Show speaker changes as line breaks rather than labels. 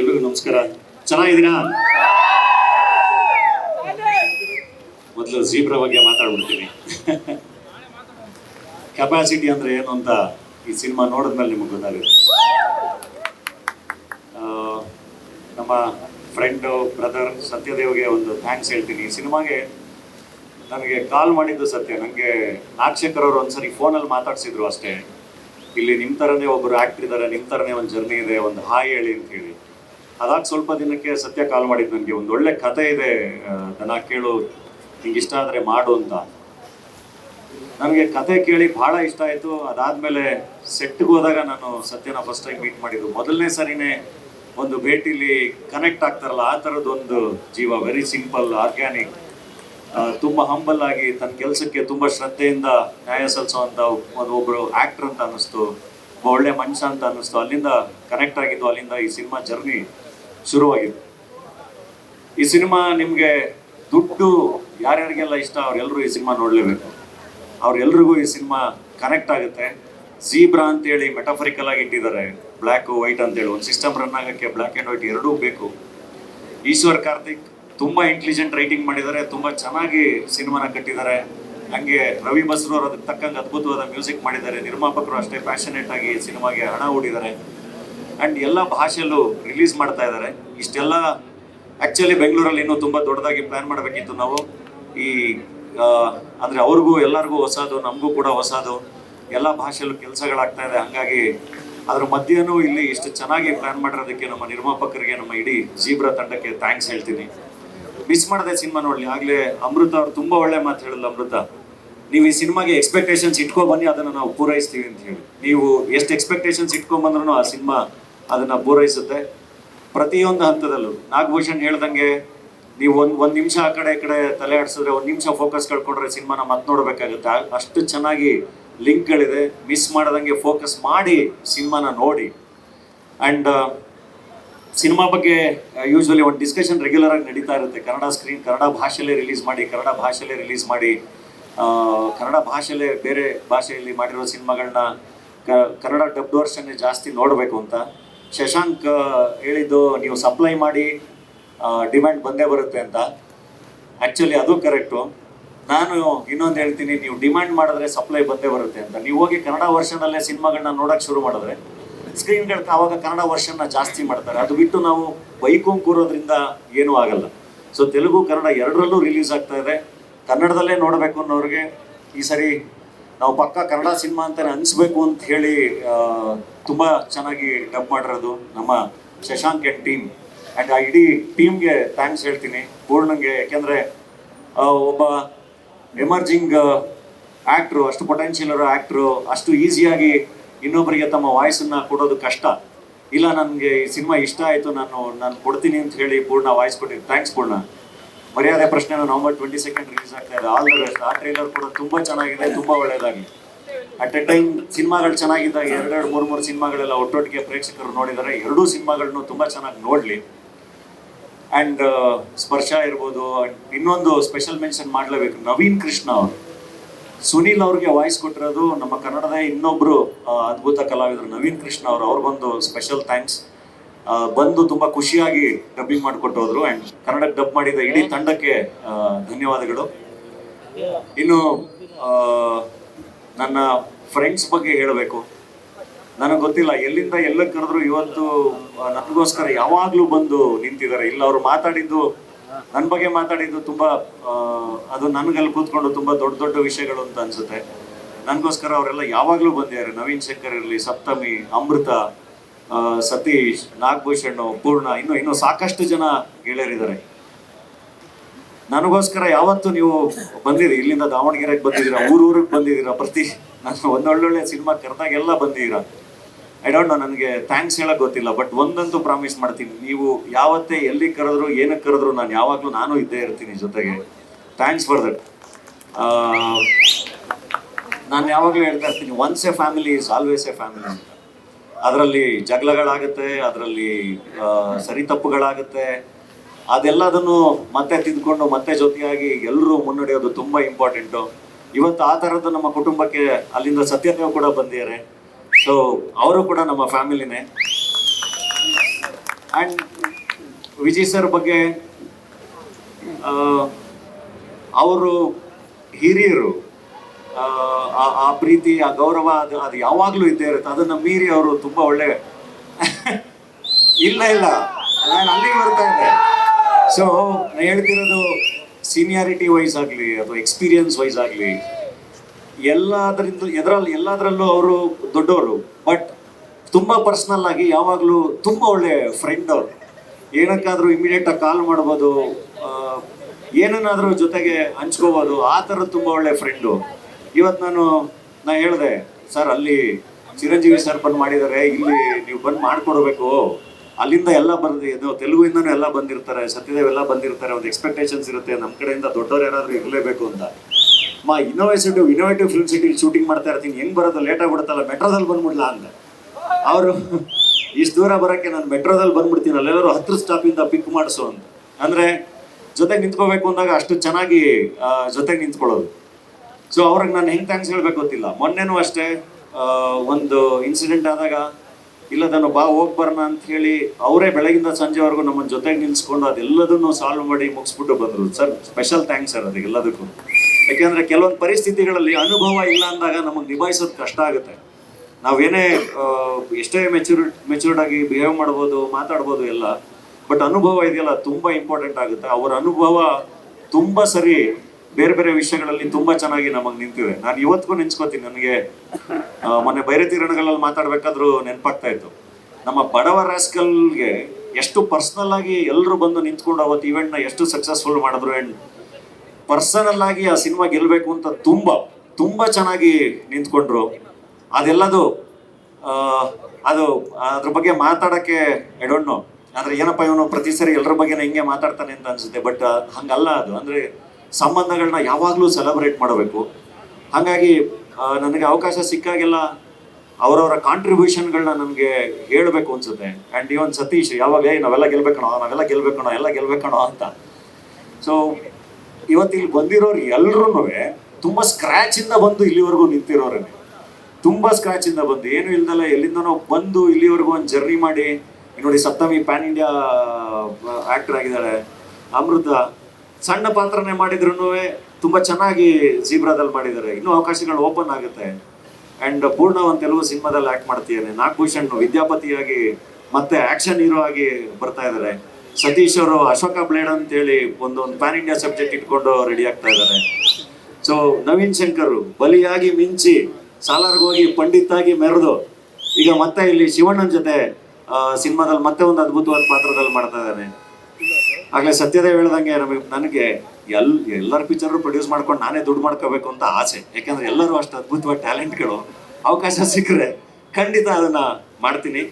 ಎಲ್ರಿಗೂ ನಮಸ್ಕಾರ. ಚೆನ್ನಾಗಿದ್ದೀರಾ? ಮೊದಲು ಜೀಬ್ರ ಬಗ್ಗೆ ಮಾತಾಡ್ಬಿಡ್ತೀನಿ. ಕೆಪಾಸಿಟಿ ಅಂದ್ರೆ ಏನು ಅಂತ ಈ ಸಿನಿಮಾ ನೋಡಿದ್ಮೇಲೆ ನಿಮಗೆ ಗೊತ್ತಾಗುತ್ತೆ. ನಮ್ಮ ಫ್ರೆಂಡು ಬ್ರದರ್ ಸತ್ಯದೇವ್ಗೆ ಒಂದು ಥ್ಯಾಂಕ್ಸ್ ಹೇಳ್ತೀನಿ. ಈ ಸಿನಿಮಾಗೆ ನನಗೆ ಕಾಲ್ ಮಾಡಿದ್ದು ಸತ್ಯ. ನನಗೆ ನಾಗಶೇಖರ್ ಅವರು ಒಂದ್ಸರಿ ಫೋನಲ್ಲಿ ಮಾತಾಡ್ಸಿದ್ರು ಅಷ್ಟೇ. ಇಲ್ಲಿ ನಿಮ್ಮ ಥರನೇ ಒಬ್ಬರು ಆ್ಯಕ್ಟ್ರ್ ಇದ್ದಾರೆ ನಿಮ್ಮ ಥರನೇ ಒಂದು ಜರ್ನಿ ಇದೆ, ಒಂದು ಹಾಯ್ ಹೇಳಿ ಅಂತ ಹೇಳಿ. ಅದಾದ ಸ್ವಲ್ಪ ದಿನಕ್ಕೆ ಸತ್ಯ ಕಾಲ್ ಮಾಡಿದ್ದು ನನಗೆ. ಒಂದು ಒಳ್ಳೆ ಕತೆ ಇದೆ ದನ ಕೇಳು, ನಿಂಗೆ ಇಷ್ಟ ಆದರೆ ಮಾಡು ಅಂತ. ನನಗೆ ಕತೆ ಕೇಳಿ ಬಹಳ ಇಷ್ಟ ಆಯಿತು. ಅದಾದಮೇಲೆ ಸೆಟ್ಗೆ ಹೋದಾಗ ನಾನು ಸತ್ಯನ ಫಸ್ಟ್ ಟೈಮ್ ಮೀಟ್ ಮಾಡಿದ್ದು. ಮೊದಲನೇ ಸರಿನೇ ಒಂದು ಭೇಟಿಲಿ ಕನೆಕ್ಟ್ ಆಗ್ತಾರಲ್ಲ, ಆ ಥರದ್ದೊಂದು ಜೀವ. ವೆರಿ ಸಿಂಪಲ್ ಆರ್ಗ್ಯಾನಿಕ್ ತುಂಬ ಹಂಬಲ್ ಆಗಿ ತನ್ನ ಕೆಲಸಕ್ಕೆ ತುಂಬ ಶ್ರದ್ಧೆಯಿಂದ ನ್ಯಾಯ ಸಲ್ಲಿಸುವಂಥ ಒಂದು ಒಬ್ಬರು ಆ್ಯಕ್ಟ್ರ್ ಅಂತ ಅನ್ನಿಸ್ತು, ಒಬ್ಬ ಒಳ್ಳೆ ಮನುಷ್ಯ ಅಂತ ಅನ್ನಿಸ್ತು. ಅಲ್ಲಿಂದ ಕನೆಕ್ಟ್ ಆಗಿದ್ದು ಅಲ್ಲಿಂದ ಈ ಸಿನಿಮಾ ಜರ್ನಿ ಶುರುವಾಗಿತ್ತು ಈ ಸಿನಿಮಾ ನಿಮಗೆ ದುಡ್ಡು ಯಾರ್ಯಾರಿಗೆಲ್ಲ ಇಷ್ಟ ಅವರೆಲ್ಲರೂ ಈ ಸಿನಿಮಾ ನೋಡಲೇಬೇಕು. ಅವರೆಲ್ರಿಗೂ ಈ ಸಿನಿಮಾ ಕನೆಕ್ಟ್ ಆಗುತ್ತೆ. ಝೀಬ್ರಾ ಅಂತೇಳಿ ಮೆಟಾಫರಿಕಲ್ ಆಗಿ ಇಟ್ಟಿದ್ದಾರೆ. ಬ್ಲ್ಯಾಕ್ ವೈಟ್ ಅಂತೇಳಿ. ಒಂದು ಸಿಸ್ಟಮ್ ರನ್ ಆಗೋಕ್ಕೆ ಬ್ಲ್ಯಾಕ್ ಆ್ಯಂಡ್ ವೈಟ್ ಎರಡೂ ಬೇಕು. ಈಶ್ವರ್ ಕಾರ್ತಿಕ್ ತುಂಬ ಇಂಟೆಲಿಜೆಂಟ್ ರೈಟಿಂಗ್ ಮಾಡಿದ್ದಾರೆ. ತುಂಬ ಚೆನ್ನಾಗಿ ಸಿನಿಮಾನ ಕಟ್ಟಿದ್ದಾರೆ. ಹಂಗೆ ರವಿ ಅವರು ಅದಕ್ಕೆ ತಕ್ಕಂಗೆ ಅದ್ಭುತವಾದ ಮ್ಯೂಸಿಕ್ ಮಾಡಿದ್ದಾರೆ. ನಿರ್ಮಾಪಕರು ಅಷ್ಟೇ ಪ್ಯಾಷನೇಟ್ ಆಗಿ ಸಿನಿಮಾಗೆ ಹಣ ಹೂಡಿದ್ದಾರೆ. ಅಂಡ್ ಎಲ್ಲ ಭಾಷೆಯಲ್ಲೂ ರಿಲೀಸ್ ಮಾಡ್ತಾ ಇದ್ದಾರೆ. ಇಷ್ಟೆಲ್ಲ ಆ್ಯಕ್ಚುಲಿ ಬೆಂಗಳೂರಲ್ಲಿ ಇನ್ನೂ ತುಂಬ ದೊಡ್ಡದಾಗಿ ಪ್ಲಾನ್ ಮಾಡಬೇಕಿತ್ತು ನಾವು. ಈ ಅಂದರೆ ಅವ್ರಿಗೂ ಎಲ್ಲರಿಗೂ ಹೊಸದು, ನಮಗೂ ಕೂಡ ಹೊಸದು. ಎಲ್ಲ ಭಾಷೆಯಲ್ಲೂ ಕೆಲಸಗಳಾಗ್ತಾ ಇದೆ. ಹಾಗಾಗಿ ಅದ್ರ ಮಧ್ಯೆನೂ ಇಲ್ಲಿ ಇಷ್ಟು ಚೆನ್ನಾಗಿ ಪ್ಲಾನ್ ಮಾಡಿರೋದಕ್ಕೆ ನಮ್ಮ ನಿರ್ಮಾಪಕರಿಗೆ, ನಮ್ಮ ಇಡೀ ಜೀಬ್ರಾ ತಂಡಕ್ಕೆ ಥ್ಯಾಂಕ್ಸ್ ಹೇಳ್ತೀನಿ. ಮಿಸ್ ಮಾಡದೆ ಸಿನಿಮಾ ನೋಡಲಿ. ಆಗಲೇ ಅಮೃತ ಅವ್ರು ತುಂಬ ಒಳ್ಳೆ ಮಾತು ಹೇಳಲ್ಲ ಅಮೃತ. ನೀವು ಈ ಸಿನಿಮಾಗೆ ಎಕ್ಸ್ಪೆಕ್ಟೇಷನ್ಸ್ ಇಟ್ಕೊ ಬನ್ನಿ, ಅದನ್ನ ನಾವು ಪೂರೈಸ್ತೀವಿ ಅಂತ ಹೇಳಿ. ನೀವು ಎಷ್ಟು ಎಕ್ಸ್ಪೆಕ್ಟೇಷನ್ಸ್ ಇಟ್ಕೊಂಬಂದ್ರೂ ಬಂದ್ರು ಆ ಸಿನಿಮಾ ಅದನ್ನ ಪೂರೈಸುತ್ತೆ. ಪ್ರತಿಯೊಂದು ಹಂತದಲ್ಲೂ. ನಾಗಭೂಷಣ್ ಹೇಳ್ದಂಗೆ ನೀವು ಒಂದು ಒಂದು ನಿಮಿಷ ಆ ಕಡೆ ಈ ಕಡೆ ತಲೆ ಆಡಿಸಿದ್ರೆ ಒಂದು ನಿಮಿಷ ಫೋಕಸ್ ಕಳ್ಕೊಂಡ್ರೆ ಸಿನಿಮಾನ ಮತ್ತೆ ನೋಡಬೇಕಾಗುತ್ತೆ. ಅಷ್ಟು ಚೆನ್ನಾಗಿ ಲಿಂಕ್ಗಳಿದೆ. ಮಿಸ್ ಮಾಡ್ದಂಗೆ ಫೋಕಸ್ ಮಾಡಿ ಸಿನಿಮಾನ ನೋಡಿ. ಆ್ಯಂಡ್ ಸಿನಿಮಾ ಬಗ್ಗೆ ಯೂಶ್ವಲಿ ಒಂದು ಡಿಸ್ಕಷನ್ ರೆಗ್ಯುಲರ್ ಆಗಿ ನಡೀತಾ ಇರುತ್ತೆ. ಕನ್ನಡ ಸ್ಕ್ರೀನ್ ಕನ್ನಡ ಭಾಷೆಯಲ್ಲೇ ರಿಲೀಸ್ ಮಾಡಿ, ಕನ್ನಡ ಭಾಷೆಯಲ್ಲೇ ರಿಲೀಸ್ ಮಾಡಿ. ಕನ್ನಡ ಭಾಷೆಯಲ್ಲೇ ಬೇರೆ ಭಾಷೆಯಲ್ಲಿ ಮಾಡಿರೋ ಸಿನಿಮಾಗಳನ್ನ ಕನ್ನಡ ಡಬ್ ವರ್ಷನ್ನೇ ಜಾಸ್ತಿ ನೋಡಬೇಕು ಅಂತ. ಶಶಾಂಕ್ ಹೇಳಿದ್ದು ನೀವು ಸಪ್ಲೈ ಮಾಡಿ ಡಿಮ್ಯಾಂಡ್ ಬಂದೇ ಬರುತ್ತೆ ಅಂತ. ಆ್ಯಕ್ಚುಲಿ ಅದು ಕರೆಕ್ಟು. ನಾನು ಇನ್ನೊಂದು ಹೇಳ್ತೀನಿ, ನೀವು ಡಿಮ್ಯಾಂಡ್ ಮಾಡಿದ್ರೆ ಸಪ್ಲೈ ಬಂದೇ ಬರುತ್ತೆ ಅಂತ. ನೀವು ಹೋಗಿ ಕನ್ನಡ ವರ್ಷನಲ್ಲೇ ಸಿನಿಮಾಗಳನ್ನ ನೋಡೋಕೆ ಶುರು ಮಾಡಿದ್ರೆ ಸ್ಕ್ರೀನ್ಗಳು ಆವಾಗ ಕನ್ನಡ ವರ್ಷನ್ನ ಜಾಸ್ತಿ ಮಾಡ್ತಾರೆ. ಅದು ಬಿಟ್ಟು ನಾವು ಬೈಕು ಕೂರೋದ್ರಿಂದ ಏನೂ ಆಗಲ್ಲ. ಸೊ ತೆಲುಗು, ಕನ್ನಡ ಎರಡರಲ್ಲೂ ರಿಲೀಸ್ ಆಗ್ತಾ ಇದೆ. ಕನ್ನಡದಲ್ಲೇ ನೋಡಬೇಕು ಅನ್ನೋರಿಗೆ ಈ ಸರಿ ನಾವು ಪಕ್ಕ ಕನ್ನಡ ಸಿನಿಮಾ ಅಂತಾನೆ ಅನಿಸ್ಬೇಕು ಅಂತ ಹೇಳಿ ತುಂಬ ಚೆನ್ನಾಗಿ ಡಬ್ ಮಾಡಿರೋದು ನಮ್ಮ ಶಶಾಂಕ್ ಎಂಡ್ ಟೀಮ್. ಆ್ಯಂಡ್ ಆ ಇಡೀ ಟೀಮ್ಗೆ ಥ್ಯಾಂಕ್ಸ್ ಹೇಳ್ತೀನಿ. ಪೂರ್ಣಂಗೆ, ಯಾಕೆಂದರೆ ಒಬ್ಬ ಎಮರ್ಜಿಂಗ್ ಆ್ಯಕ್ಟ್ರು ಅಷ್ಟು ಪೊಟೆನ್ಷಿಯಲ್ ಇರೋ ಆ್ಯಕ್ಟ್ರು ಅಷ್ಟು ಈಸಿಯಾಗಿ ಇನ್ನೊಬ್ಬರಿಗೆ ತಮ್ಮ ವಾಯ್ಸನ್ನು ಕೊಡೋದು ಕಷ್ಟ. ಇಲ್ಲ, ನನಗೆ ಈ ಸಿನಿಮಾ ಇಷ್ಟ ಆಯಿತು, ನಾನು ನಾನು ಕೊಡ್ತೀನಿ ಅಂತ ಹೇಳಿ ಪೂರ್ಣ ವಾಯ್ಸ್ ಕೊಟ್ಟಿದ್ದು ಥ್ಯಾಂಕ್ಸ್ ಪೂರ್ಣ. ಮರ್ಯಾದೆ ಪ್ರಶ್ನೆ ನವೆಂಬರ್ ಟ್ವೆಂಟಿ ಸೆಕೆಂಡ್ ರಿಲೀಸ್ ಆಗ್ತಾ ಇದೆ. ಆಲ್ ದ ಆ ಟ್ರೈಲರ್ ಕೂಡ ತುಂಬಾ ಚೆನ್ನಾಗಿದೆ, ತುಂಬಾ ಒಳ್ಳೇದಾಗಲಿ. ಅಟ್ ಎ ಟೈಮ್ ಸಿನಿಮಾಗಳು ಚೆನ್ನಾಗಿದ್ದಾಗ ಎರಡೆರಡು, ಮೂರು ಮೂರು ಸಿನಿಮಾಗಳೆಲ್ಲ ಒಟ್ಟೊಟ್ಟಿಗೆ ಪ್ರೇಕ್ಷಕರು ನೋಡಿದರೆ ಎರಡೂ ಸಿನಿಮಾಗಳನ್ನು ತುಂಬಾ ಚೆನ್ನಾಗಿ ನೋಡ್ಲಿ. ಅಂಡ್ ಸ್ಪರ್ಶ ಇರ್ಬೋದು ಅಂಡ್ ಇನ್ನೊಂದು ಸ್ಪೆಷಲ್ ಮೆನ್ಷನ್ ಮಾಡಲೇಬೇಕು, ನವೀನ್ ಕೃಷ್ಣ ಅವರು. ಸುನೀಲ್ ಅವ್ರಿಗೆ ವಾಯ್ಸ್ ಕೊಟ್ಟಿರೋದು ನಮ್ಮ ಕನ್ನಡದ ಇನ್ನೊಬ್ರು ಅದ್ಭುತ ಕಲಾವಿದರು ನವೀನ್ ಕೃಷ್ಣ ಅವರು. ಅವ್ರಿಗೊಂದು ಸ್ಪೆಷಲ್ ಥ್ಯಾಂಕ್ಸ್ ಬಂದು ತುಂಬಾ ಖುಷಿಯಾಗಿ ಡಬ್ಬಿಂಗ್ ಮಾಡಿಕೊಟ್ಟು ಹೋದ್ರು. ಅಂಡ್ ಕನ್ನಡಕ್ಕೆ ಡಬ್ ಮಾಡಿದ ಇಡೀ ತಂಡಕ್ಕೆ ಧನ್ಯವಾದಗಳು. ಇನ್ನು ನನ್ನ ಫ್ರೆಂಡ್ಸ್ ಬಗ್ಗೆ ಹೇಳಬೇಕು. ನನಗೆ ಗೊತ್ತಿಲ್ಲ, ಎಲ್ಲಿಂದ ಎಲ್ಲ ಕರೆದ್ರು ಇವತ್ತು ನನಗೋಸ್ಕರ ಯಾವಾಗ್ಲೂ ಬಂದು ನಿಂತಿದ್ದಾರೆ. ಇಲ್ಲ, ಅವ್ರು ಮಾತಾಡಿದ್ದು ನನ್ನ ಬಗ್ಗೆ ಮಾತಾಡಿದ್ದು ತುಂಬಾ ಅದು ನನಗಲ್ಲಿ ಕೂತ್ಕೊಂಡು ತುಂಬಾ ದೊಡ್ಡ ದೊಡ್ಡ ವಿಷಯಗಳು ಅಂತ ಅನ್ಸುತ್ತೆ. ನನಗೋಸ್ಕರ ಅವರೆಲ್ಲ ಯಾವಾಗ್ಲೂ ಬಂದಿದ್ದಾರೆ. ನವೀನ್ ಶಂಕರ್ ಇರಲಿ, ಸಪ್ತಮಿ, ಅಮೃತ ಸತೀಶ್, ನಾಗಭೂಷಣ್, ಪೂರ್ಣ, ಇನ್ನು ಇನ್ನು ಸಾಕಷ್ಟು ಜನ ಗೆಳೆಯರಿದ್ದಾರೆ. ನನಗೋಸ್ಕರ ಯಾವತ್ತು ನೀವು ಬಂದಿರಿ, ಇಲ್ಲಿಂದ ದಾವಣಗೆರೆಗೆ ಬಂದಿದ್ದೀರಾ, ಊರೂರಿಗೆ ಬಂದಿದ್ದೀರಾ, ಪ್ರತಿ, ನಾನು ಒಂದೊಳ್ಳೊಳ್ಳೆ ಸಿನಿಮಾ ಕರೆದಾಗೆಲ್ಲ ಬಂದಿದ್ದೀರಾ? ಐ ಡೋಂಟ್ ನೋ ನನಗೆ ಥ್ಯಾಂಕ್ಸ್ ಹೇಳಕ್ ಗೊತ್ತಿಲ್ಲ ಬಟ್ ಒಂದಂತೂ ಪ್ರಾಮಿಸ್ ಮಾಡ್ತೀನಿ, ನೀವು ಯಾವತ್ತೇ ಎಲ್ಲಿ ಕರೆದ್ರು, ಏನಕ್ಕೆ ಕರೆದ್ರು, ನಾನು ಯಾವಾಗಲೂ ನಾನು ಇದ್ದೇ ಇರ್ತೀನಿ ಜೊತೆಗೆ. ಥ್ಯಾಂಕ್ಸ್ ಫಾರ್ ದಟ್ ನಾನು ಯಾವಾಗಲೂ ಹೇಳ್ತಾ ಇರ್ತೀನಿ once a family is always a family ಅಂತ ಅದರಲ್ಲಿ ಜಗಳಗಳಾಗುತ್ತೆ, ಅದರಲ್ಲಿ ಸರಿ ತಪ್ಪುಗಳಾಗುತ್ತೆ. ಅದೆಲ್ಲದನ್ನು ಮತ್ತೆ ತಿದ್ಕೊಂಡು ಮತ್ತೆ ಜೊತೆಯಾಗಿ ಎಲ್ಲರೂ ಮುನ್ನಡೆಯೋದು ತುಂಬ ಇಂಪಾರ್ಟೆಂಟು ಇವತ್ತು ಆ ಥರದ್ದು ನಮ್ಮ ಕುಟುಂಬಕ್ಕೆ ಅಲ್ಲಿಂದ ಸತ್ಯದೇವ್ ಕೂಡ ಬಂದಿದ್ದಾರೆ. ಸೊ ಅವರು ಕೂಡ ನಮ್ಮ ಫ್ಯಾಮಿಲಿನೇ. ಆ್ಯಂಡ್ ವಿಜಯ್ ಸರ್ ಬಗ್ಗೆ ಅವರು ಹಿರಿಯರು. ಆ, ಆ- ಪ್ರೀತಿ ಆ ಗೌರವ ಅದು ಅದು ಯಾವಾಗಲೂ ಇದ್ದೇ ಇರುತ್ತೆ. ಅದನ್ನ ಮೀರಿ ಅವರು ತುಂಬಾ ಒಳ್ಳೆ ಇಲ್ಲ ಇಲ್ಲ. ನಾನು ಅಲ್ಲಿಗೆ ಬರ್ತಾ ಇದ್ದೆ. ಸೊ ನಾನು ಹೇಳ್ತಿರೋದು ಸೀನಿಯಾರಿಟಿ ವೈಸ್ ಆಗಲಿ ಅಥವಾ ಎಕ್ಸ್ಪೀರಿಯನ್ಸ್ ವೈಸ್ ಆಗಲಿ ಎಲ್ಲದರಿಂದ ಎದರಲ್ಲಿ ಎಲ್ಲದರಲ್ಲೂ ಅವರು ದೊಡ್ಡವರು ಬಟ್ ತುಂಬ ಪರ್ಸ್ನಲ್ ಆಗಿ ಯಾವಾಗಲೂ ತುಂಬ ಒಳ್ಳೆ ಫ್ರೆಂಡ್ ಅವರು. ಏನಕ್ಕಾದರೂ ಇಮಿಡಿಯೇಟ್ ಆಗಿ ಕಾಲ್ ಮಾಡ್ಬೋದು ಏನನ್ನಾದರೂ ಏನನ್ನಾದ್ರೂ ಜೊತೆಗೆ ಹಂಚ್ಕೋಬೋದು ಆ ಥರ ತುಂಬ ಒಳ್ಳೆ ಫ್ರೆಂಡು ಇವತ್ತು ನಾನು, ನಾ ಹೇಳಿದೆ, ಸರ್, ಅಲ್ಲಿ ಚಿರಂಜೀವಿ ಸರ್ ಬಂದು ಮಾಡಿದ್ದಾರೆ ಇಲ್ಲಿ ನೀವು ಬಂದು ಮಾಡಿಕೊಡ್ಬೇಕು. ಅಲ್ಲಿಂದ ಎಲ್ಲ ಬಂದು, ಇದು ತೆಲುಗುಯಿಂದನೂ ಎಲ್ಲ ಬಂದಿರ್ತಾರೆ, ಸತ್ಯದೇವ್ ಎಲ್ಲ ಬಂದಿರ್ತಾರೆ, ಒಂದು ಎಕ್ಸ್ಪೆಕ್ಟೇಷನ್ಸ್ ಇರುತ್ತೆ ನಮ್ಮ ಕಡೆಯಿಂದ ದೊಡ್ಡವ್ರು ಯಾರಾದರೂ ಇರಲೇಬೇಕು ಅಂತ. ಮಾ ಇನೋವೇಟಿವ್ ಇನೋವೇಟಿವ್ ಫಿಲ್ಮ್ ಸಿಟಿಲಿ ಶೂಟಿಂಗ್ ಮಾಡ್ತಾ ಇರ್ತೀನಿ, ಹೆಂಗ್ ಬರೋದು ಲೇಟಾಗಿ ಬಿಡುತ್ತಲ್ಲ ಮೆಟ್ರೋದಲ್ಲಿ ಬಂದ್ಬಿಡ್ಲಾ ಅಂತ ಅವರು, ಇಷ್ಟು ದೂರ ಬರೋಕ್ಕೆ ನಾನು ಮೆಟ್ರೋದಲ್ಲಿ ಬಂದ್ಬಿಡ್ತೀನಿ, ಅಲ್ಲೆಲ್ಲರೂ ಹತ್ರ ಸ್ಟಾಪಿಂದ ಪಿಕ್ ಮಾಡಿಸು ಅಂತ ಅಂದರೆ, ಜೊತೆಗೆ ನಿಂತ್ಕೋಬೇಕು ಅಂದಾಗ ಅಷ್ಟು ಚೆನ್ನಾಗಿ ಜೊತೆಗೆ ನಿಂತ್ಕೊಳ್ಳೋದು. ಸೊ ಅವ್ರಿಗೆ ನಾನು ಹೆಂಗೆ ಥ್ಯಾಂಕ್ಸ್ ಹೇಳ್ಬೇಕು ಗೊತ್ತಿಲ್ಲ. ಮೊನ್ನೆನೂ ಅಷ್ಟೇ ಒಂದು ಇನ್ಸಿಡೆಂಟ್ ಆದಾಗ, ಇಲ್ಲ ನಾನು ಬಾ ಹೋಗಿ ಬರೋಣ ಅಂತ ಹೇಳಿ ಅವರೇ ಬೆಳಗಿಂದ ಸಂಜೆವರೆಗೂ ನಮ್ಮ ಜೊತೆಗೆ ನಿಲ್ಸ್ಕೊಂಡು ಅದೆಲ್ಲದನ್ನು ಸಾಲ್ವ್ ಮಾಡಿ ಮುಗಿಸ್ಬಿಟ್ಟು ಬಂದರು. ಸರ್ ಸ್ಪೆಷಲ್ ಥ್ಯಾಂಕ್ಸ್ ಸರ್ ಅದಕ್ಕೆಲ್ಲದಕ್ಕೂ ಯಾಕೆಂದರೆ ಕೆಲವೊಂದು ಪರಿಸ್ಥಿತಿಗಳಲ್ಲಿ ಅನುಭವ ಇಲ್ಲ ಅಂದಾಗ ನಮಗೆ ನಿಭಾಯಿಸೋದು ಕಷ್ಟ ಆಗುತ್ತೆ. ನಾವೇನೇ ಎಷ್ಟೇ ಮೆಚೂರ್ ಮೆಚೂರ್ಡ್ ಆಗಿ ಬಿಹೇವ್ ಮಾಡ್ಬೋದು, ಮಾತಾಡ್ಬೋದು ಎಲ್ಲ ಬಟ್ ಅನುಭವ ಇದೆಯಲ್ಲ, ತುಂಬ ಇಂಪಾರ್ಟೆಂಟ್ ಆಗುತ್ತೆ. ಅವರ ಅನುಭವ ತುಂಬ ಸರಿ ಬೇರೆ ಬೇರೆ ವಿಷಯಗಳಲ್ಲಿ ತುಂಬಾ ಚೆನ್ನಾಗಿ ನಮಗೆ ನಿಂತಿದೆ ನಾನು ಇವತ್ತಿಗೂ ನೆನ್ಸ್ಕೊತೀನಿ ನನಗೆ ಮೊನ್ನೆ ಬೈರತಿ ರಣಗಳಲ್ಲಿ ಮಾತಾಡ್ಬೇಕಾದ್ರೂ ನೆನಪಾಗ್ತಾ ಇತ್ತು. ನಮ್ಮ ಬಡವ ರಾಸ್ಕಲ್ಗೆ ಎಷ್ಟು ಪರ್ಸನಲ್ ಆಗಿ ಎಲ್ಲರೂ ಬಂದು ನಿಂತ್ಕೊಂಡು ಅವತ್ತು ನ ಎಷ್ಟು ಸಕ್ಸಸ್ಫುಲ್ ಮಾಡಿದ್ರು ಅಂಡ್ ಪರ್ಸನಲ್ ಆಗಿ ಆ ಸಿನಿಮಾ ಗೆಲ್ಲಬೇಕು ಅಂತ ತುಂಬಾ ತುಂಬಾ ಚೆನ್ನಾಗಿ ನಿಂತ್ಕೊಂಡ್ರು. ಅದೆಲ್ಲದು ಅದು ಅದ್ರ ಬಗ್ಗೆ ಮಾತಾಡಕ್ಕೆ ನೋ ಅಂದ್ರೆ ಏನಪ್ಪ ಇವನು ಪ್ರತಿ ಸರಿ ಎಲ್ಲರ ಬಗ್ಗೆ ಹಿಂಗೆ ಮಾತಾಡ್ತಾನೆ ಅಂತ ಅನ್ಸುತ್ತೆ ಬಟ್ ಹಂಗಲ್ಲ ಅದು. ಅಂದ್ರೆ ಸಂಬಂಧಗಳನ್ನ ಯಾವಾಗಲೂ ಸೆಲೆಬ್ರೇಟ್ ಮಾಡಬೇಕು. ಹಾಗಾಗಿ ನನಗೆ ಅವಕಾಶ ಸಿಕ್ಕಾಗೆಲ್ಲ ಅವರವರ ಕಾಂಟ್ರಿಬ್ಯೂಷನ್ಗಳನ್ನ ನನಗೆ ಹೇಳಬೇಕು ಅನ್ಸುತ್ತೆ. ಆ್ಯಂಡ್ ಇವನ್ ಸತೀಶ್, ಯಾವಾಗ ನಾವೆಲ್ಲ ಗೆಲ್ಬೇಕಣೋ ನಾವೆಲ್ಲ ಗೆಲ್ಬೇಕಣೋ ಎಲ್ಲ ಗೆಲ್ಬೇಕಣೋ ಅಂತ. ಸೊ ಇವತ್ತು ಇಲ್ಲಿ ಬಂದಿರೋರು ಎಲ್ರೂ ತುಂಬಾ ಸ್ಕ್ರಾಚ್ ಇಂದ ಬಂದು ಇಲ್ಲಿವರೆಗೂ ನಿಂತಿರೋರೇ. ತುಂಬಾ ಸ್ಕ್ರಾಚ್ ಇಂದ ಬಂದು, ಏನು ಇಲ್ದಲ್ಲ ಎಲ್ಲಿಂದನೋ ಬಂದು ಇಲ್ಲಿವರೆಗೂ ಒಂದು ಜರ್ನಿ ಮಾಡಿ ನೋಡಿ ಸಪ್ತಮಿ ಪ್ಯಾನ್ ಇಂಡಿಯಾ ಆಕ್ಟರ್ ಆಗಿದ್ದಾಳೆ, ಅಮೃತ ಸಣ್ಣ ಪಾತ್ರನೇ ಮಾಡಿದ್ರು ತುಂಬ ಚೆನ್ನಾಗಿ ಜೀಬ್ರಾದಲ್ಲಿ ಮಾಡಿದ್ದಾರೆ. ಇನ್ನೂ ಅವಕಾಶಗಳು ಓಪನ್ ಆಗುತ್ತೆ. ಅಂಡ್ ಪೂರ್ಣ ಒಂದು ತೆಲುಗು ಸಿನಿಮಾದಲ್ಲಿ ಆಕ್ಟ್ ಮಾಡ್ತಿದ್ದಾನೆ. ನಾಗಭೂಷಣ್ ವಿದ್ಯಾಪತಿಯಾಗಿ ಮತ್ತೆ ಆಕ್ಷನ್ ಹೀರೋ ಆಗಿ ಬರ್ತಾ ಇದ್ದಾರೆ. ಸತೀಶ್ ಅವರು ಅಶೋಕ ಬ್ಲೇಡ್ ಅಂತೇಳಿ ಒಂದೊಂದು ಒಂದು ಪ್ಯಾನ್ ಇಂಡಿಯಾ ಸಬ್ಜೆಕ್ಟ್ ಇಟ್ಕೊಂಡು ರೆಡಿ ಆಗ್ತಾ ಇದ್ದಾರೆ. ಸೊ ನವೀನ್ ಶಂಕರ್ ಬಲಿಯಾಗಿ ಮಿಂಚಿ ಸಾಲಾರ್ಗೋಗಿ ಪಂಡಿತಾಗಿ ಮೆರೆದು, ಈಗ ಮತ್ತೆ ಇಲ್ಲಿ ಶಿವಣ್ಣನ ಜೊತೆ ಸಿನಿಮಾದಲ್ಲಿ ಮತ್ತೆ ಒಂದು ಅದ್ಭುತವಾದ ಪಾತ್ರದಲ್ಲಿ ಮಾಡ್ತಾ ಇದ್ದಾನೆ. ಆಗ್ಲೇ ಸತ್ಯದೇವ್ ಹೇಳ್ದಂಗೆ ನಮಗೆ, ನನಗೆ ಎಲ್, ಎಲ್ಲರ ಪಿಕ್ಚರ್ ಪ್ರೊಡ್ಯೂಸ್ ಮಾಡ್ಕೊಂಡು ನಾನೇ ದುಡ್ಡು ಮಾಡ್ಕೋಬೇಕು ಅಂತ ಆಸೆ. ಯಾಕೆಂದ್ರೆ ಎಲ್ಲರೂ ಅಷ್ಟು ಅದ್ಭುತವಾದ ಟ್ಯಾಲೆಂಟ್ಗಳು ಅವಕಾಶ ಸಿಕ್ಕರೆ ಖಂಡಿತ ಅದನ್ನ ಮಾಡ್ತೀನಿ.